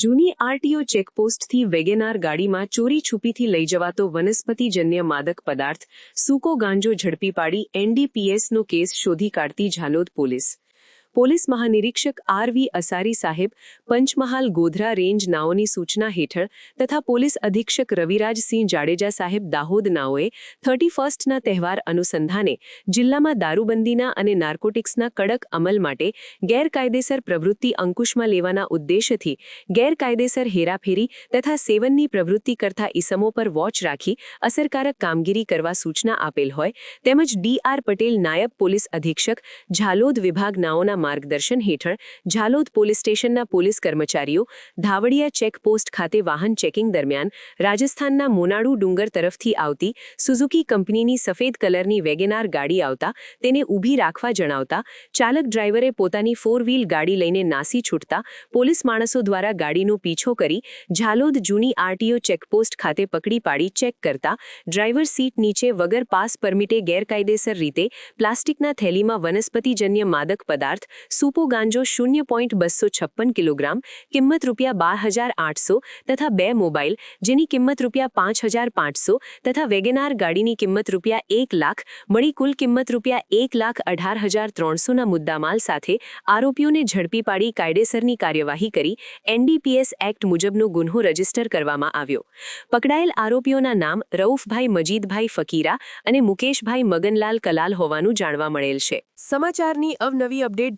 જૂની RTO ચેકપોસ્ટથી WagonR ગાડીમાં ચોરી છુપીથી લઈ જવાતો વનસ્પતિજન્ય માદક પદાર્થ, સૂકો ગાંજો ઝડપી પાડી એનડીપીએસનો કેસ શોધી કાઢતી ઝાલોદ પોલીસ. પોલીસ મહાનિરીક્ષક આર વી અસારી સાહેબ પંચમહાલ ગોધરા રેન્જ નાઓની સૂચના હેઠળ તથા પોલીસ અધિક્ષક રવિરાજસિંહ જાડેજા સાહેબ દાહોદ નાઓએ થર્ટી ફર્સ્ટના તહેવાર અનુસંધાને જિલ્લામાં દારૂબંધીના અને નાર્કોટિક્સના કડક અમલ માટે ગેરકાયદેસર પ્રવૃત્તિ અંકુશમાં લેવાના ઉદ્દેશથી ગેરકાયદેસર હેરાફેરી તથા સેવનની પ્રવૃત્તિ કરતા ઇસમો પર વોચ રાખી અસરકારક કામગીરી કરવા સૂચના આપેલ હોય તેમજ ડી આર પટેલ નાયબ પોલીસ અધિક્ષક ઝાલોદ વિભાગ નાઓના માર્ગદર્શન હેઠળ ઝાલોદ પોલીસ સ્ટેશનના પોલીસ કર્મચારીઓ ધાવડિયા ચેકપોસ્ટ ખાતે વાહન ચેકિંગ દરમિયાન રાજસ્થાનના મોનાડુ ડુંગર તરફથી આવતી સુઝુકી કંપનીની સફેદ કલરની વેગેનાર ગાડી આવતા તેને ઊભી રાખવા જણાવતા ચાલક ડ્રાઈવરે પોતાની ફોર વ્હીલ ગાડી લઈને નાસી છૂટતા પોલીસ માણસો દ્વારા ગાડીનો પીછો કરી ઝાલોદ જૂની આરટીઓ ચેકપોસ્ટ ખાતે પકડી પાડી ચેક કરતા ડ્રાઈવર સીટ નીચે વગર પાસ પરમિટે ગેરકાયદેસર રીતે પ્લાસ્ટિકના થેલીમાં વનસ્પતિજન્ય માદક પદાર્થ સૂપો ગાંજો શૂન્ય પોઈન્ટ બસો છપ્પન કિલોગ્રામ, કિંમત રૂપિયા બાર હજાર આઠસો તથા બે મોબાઈલ, જેની કિંમત રૂપિયા પાંચ હજાર પાંચસો તથા વેગેનાર ગાડીની કિંમત રૂપિયા એક લાખ, મળી કુલ કિંમત રૂપિયા એક લાખ અઢાર હજાર ત્રણસોના મુદ્દામાલ સાથે આરોપીઓને ઝડપી પાડી કાયદેસરની કાર્યવાહી કરી એનડીપીએસ એક્ટ મુજબનો ગુન્હો રજિસ્ટર કરવામાં આવ્યો. પકડાયેલ આરોપીઓના નામ રઉફભાઈ મજીદભાઈ ફકીરા અને મુકેશભાઈ મગનલાલ કલાલ હોવાનું જાણવા મળેલ છે. સમાચારની અવનવી અપડેટ